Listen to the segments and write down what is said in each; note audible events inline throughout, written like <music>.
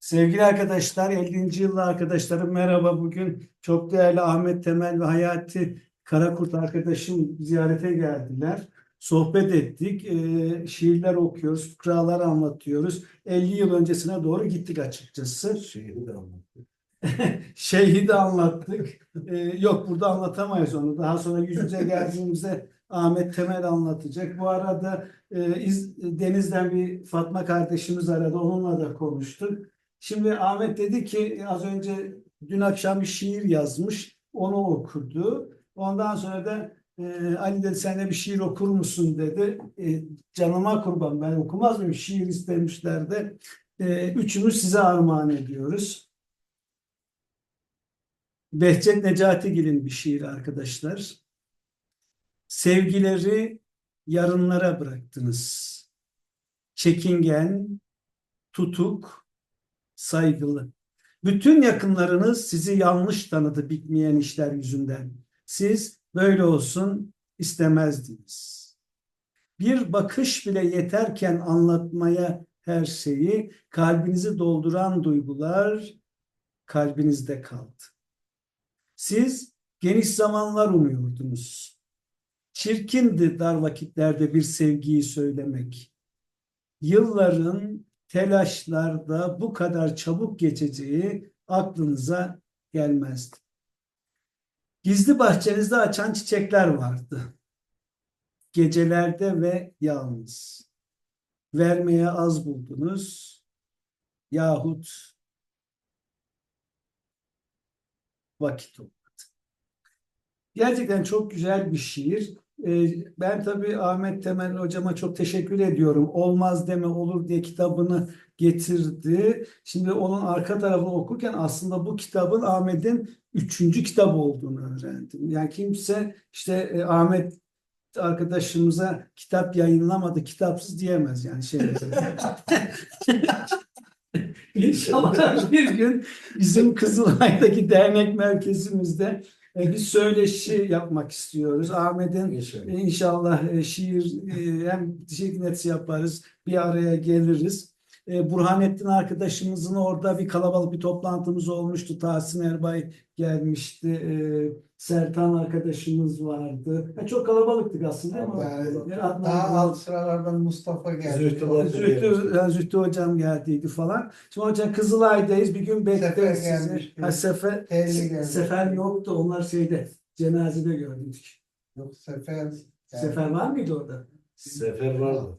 Sevgili arkadaşlar, 50. yıllı arkadaşlarım merhaba. Bugün çok değerli Ahmet Temel ve Hayati Karakurt arkadaşım ziyarete geldiler. Sohbet ettik, e, şiirler okuyoruz, fıkralar anlatıyoruz. 50 yıl öncesine doğru gittik açıkçası. Şehri de anlattı. <laughs> Şeyhi de anlattık. E, yok burada anlatamayız onu. Daha sonra yüz yüze geldiğimizde Ahmet Temel anlatacak. Bu arada e, İz- Deniz'den bir Fatma kardeşimiz aradı. Onunla da konuştuk. Şimdi Ahmet dedi ki az önce dün akşam bir şiir yazmış. Onu okudu. Ondan sonra da e, Ali dedi sen de bir şiir okur musun dedi. E, canıma kurban ben okumaz mıyım? Şiir istemişler de. E, üçümüz size armağan ediyoruz. Behçet Necatigil'in bir şiiri arkadaşlar. Sevgileri yarınlara bıraktınız. Çekingen, tutuk, saygılı. Bütün yakınlarınız sizi yanlış tanıdı bitmeyen işler yüzünden. Siz böyle olsun istemezdiniz. Bir bakış bile yeterken anlatmaya her şeyi, kalbinizi dolduran duygular kalbinizde kaldı. Siz geniş zamanlar umuyordunuz. Çirkindi dar vakitlerde bir sevgiyi söylemek. Yılların telaşlarda bu kadar çabuk geçeceği aklınıza gelmezdi. Gizli bahçenizde açan çiçekler vardı. Gecelerde ve yalnız. Vermeye az buldunuz yahut vakit olmadı. Gerçekten çok güzel bir şiir. Ee, Ben tabii Ahmet Temel hocama çok teşekkür ediyorum. Olmaz deme olur diye kitabını getirdi. Şimdi onun arka tarafını okurken aslında bu kitabın Ahmet'in üçüncü kitabı olduğunu öğrendim. Yani kimse işte e, Ahmet arkadaşımıza kitap yayınlamadı, kitapsız diyemez yani şey. <laughs> İnşallah bir gün bizim Kızılay'daki dernek merkezimizde bir söyleşi yapmak istiyoruz. Ahmet'in İnşallah. E, şiir e, hem şiir yaparız, bir araya geliriz. E, Burhanettin arkadaşımızın orada bir kalabalık bir toplantımız olmuştu. Tahsin Erbay gelmişti. E, Sertan arkadaşımız vardı. Ya çok kalabalıktık aslında mi? Yani Yani Adnan Daha alt sıralardan Mustafa geldi. Zühtü. Zühtü, yani Zühtü hocam geldiydi falan. Şimdi hocam Kızılay'dayız. Bir gün bekleriz sizi. Ha, sefer, sefer yoktu. Onlar şeyde cenazede gördük. Yok Sefer. Sefer var mıydı orada? Sefer vardı.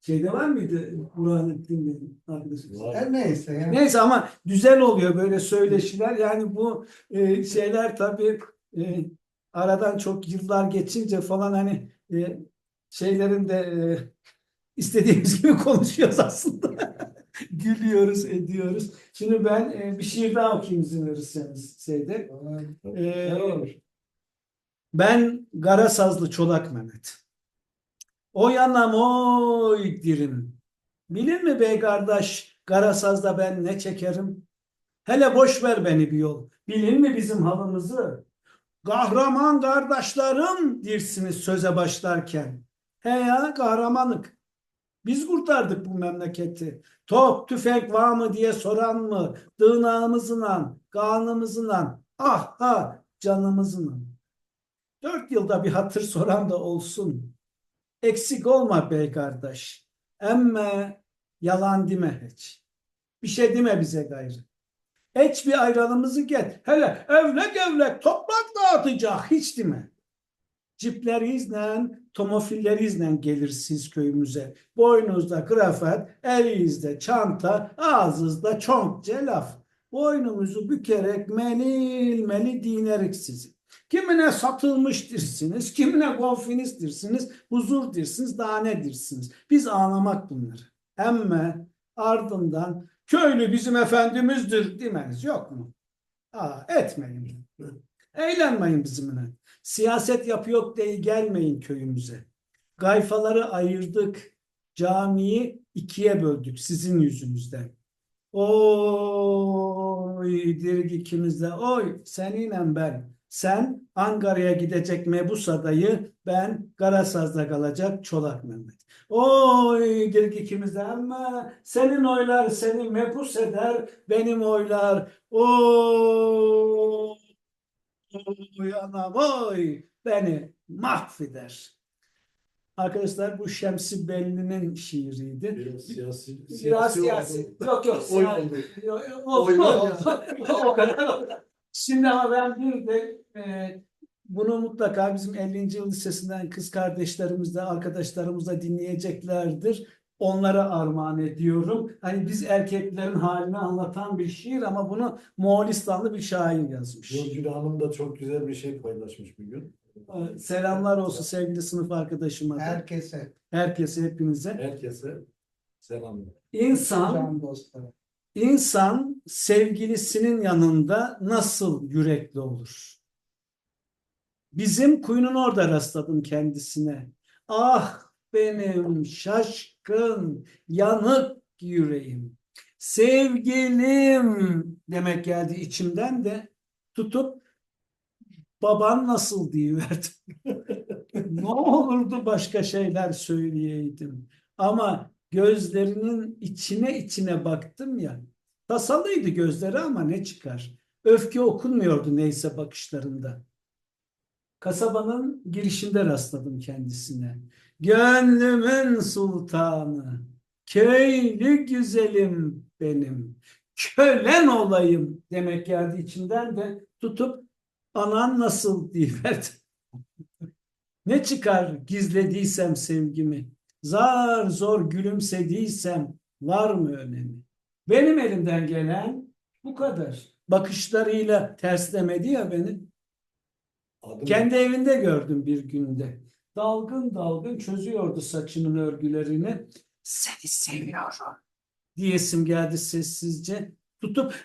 Şeyde var mıydı Burhanettin Bey'in arkadaşı? Her neyse yani. Neyse ama güzel oluyor böyle söyleşiler. Yani bu e, şeyler tabii e, aradan çok yıllar geçince falan hani e, şeylerin de e, istediğimiz gibi <laughs> konuşuyoruz aslında. <laughs> Gülüyoruz, ediyoruz. Şimdi ben e, bir şiir daha okuyayım izin verirseniz şeyde. E, Ne olur? ben Garasazlı Çolak Mehmet. O yanam oy dirim. Bilir mi bey kardeş Garasaz'da ben ne çekerim? Hele boş ver beni bir yol. Bilir mi bizim halımızı? Kahraman kardeşlerim dirsiniz söze başlarken. He ya kahramanlık. Biz kurtardık bu memleketi. Top, tüfek var mı diye soran mı? Dığnağımızla, kanımızla, ah ha canımızla. Dört yılda bir hatır soran da olsun. Eksik olma bey kardeş. Emme yalan deme hiç. Bir şey deme bize gayrı. Hiç bir ayrılımızı get. Hele evlek evlek toprak dağıtacak hiç deme. Ciplerinizle, tomofillerinizle gelirsiniz köyümüze. Boynuzda krafet, elinizde çanta, ağzınızda çonkça laf. Boynumuzu bükerek melil melil dinerik sizi. Kimine satılmış kimine golfiniz dirsiniz, huzur dirsiniz, daha ne dirsiniz. Biz ağlamak bunları. Emme ardından köylü bizim efendimizdir demeniz yok mu? Aa, etmeyin. Eğlenmeyin bizimle. Siyaset yapıyor diye gelmeyin köyümüze. Gayfaları ayırdık. Camiyi ikiye böldük sizin yüzünüzden. Oy dirgi ikimizde. Oy seninle ben. Sen Ankara'ya gidecek Mebus adayı, ben Garasaz'da kalacak Çolak Mehmet. Oy dedik ikimiz de ama senin oylar seni mebus eder, benim oylar oy, oy anam oy beni mahveder. Arkadaşlar bu Şemsi Belli'nin şiiriydi. Biraz siyasi. Biraz siyasi. oldu. Yok yok. Oy siyasi- oldu. Yok, yok, Oy var olsun. <laughs> o kadar o kadar. Şimdi ama ben bir de e, bunu mutlaka bizim 50. yıl lisesinden kız kardeşlerimiz de arkadaşlarımız da dinleyeceklerdir. Onlara armağan ediyorum. Hani biz erkeklerin halini anlatan bir şiir ama bunu Moğolistanlı bir şair yazmış. Nurgül Hanım da çok güzel bir şey paylaşmış bir gün. Ee, Selamlar olsun sevgili sınıf arkadaşıma da. Herkese. Herkese, hepinize. Herkese selamlar. İnsan Can dostları. İnsan sevgilisinin yanında nasıl yürekli olur? Bizim kuyunun orada rastladım kendisine. Ah benim şaşkın, yanık yüreğim. Sevgilim demek geldi içimden de tutup baban nasıl diyiverdim. <laughs> ne olurdu başka şeyler söyleyeydim. Ama gözlerinin içine içine baktım ya. Tasallıydı gözleri ama ne çıkar? Öfke okunmuyordu neyse bakışlarında. Kasabanın girişinde rastladım kendisine. Gönlümün sultanı, köylü güzelim benim, kölen olayım demek geldi içinden de tutup anan nasıl <laughs> diyiverdim. Ne çıkar gizlediysem sevgimi, zar zor gülümsediysem var mı önemi? Benim elimden gelen bu kadar. Bakışlarıyla terslemedi ya beni. Adım Kendi evinde gördüm bir günde. Dalgın dalgın çözüyordu saçının örgülerini. Seni seviyorum diyesim geldi sessizce. Tutup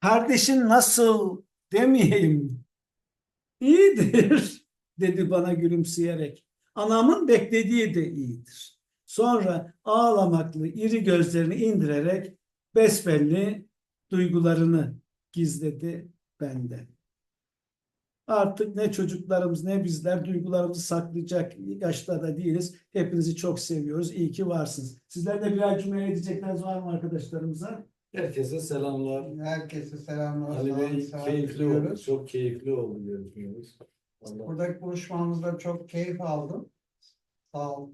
kardeşin nasıl demeyeyim. İyidir <laughs> dedi bana gülümseyerek. Anamın beklediği de iyidir. Sonra ağlamaklı iri gözlerini indirerek besbelli duygularını gizledi benden. Artık ne çocuklarımız ne bizler duygularımızı saklayacak yaşta da değiliz. Hepinizi çok seviyoruz. İyi ki varsınız. Sizler de birer cümle edecekleriniz var mı arkadaşlarımıza? Herkese selamlar. Herkese selamlar. Ali Bey keyifli oldu. Çok keyifli oldu görüşmemiz. Buradaki buluşmamızda çok keyif aldım. Sağ ol.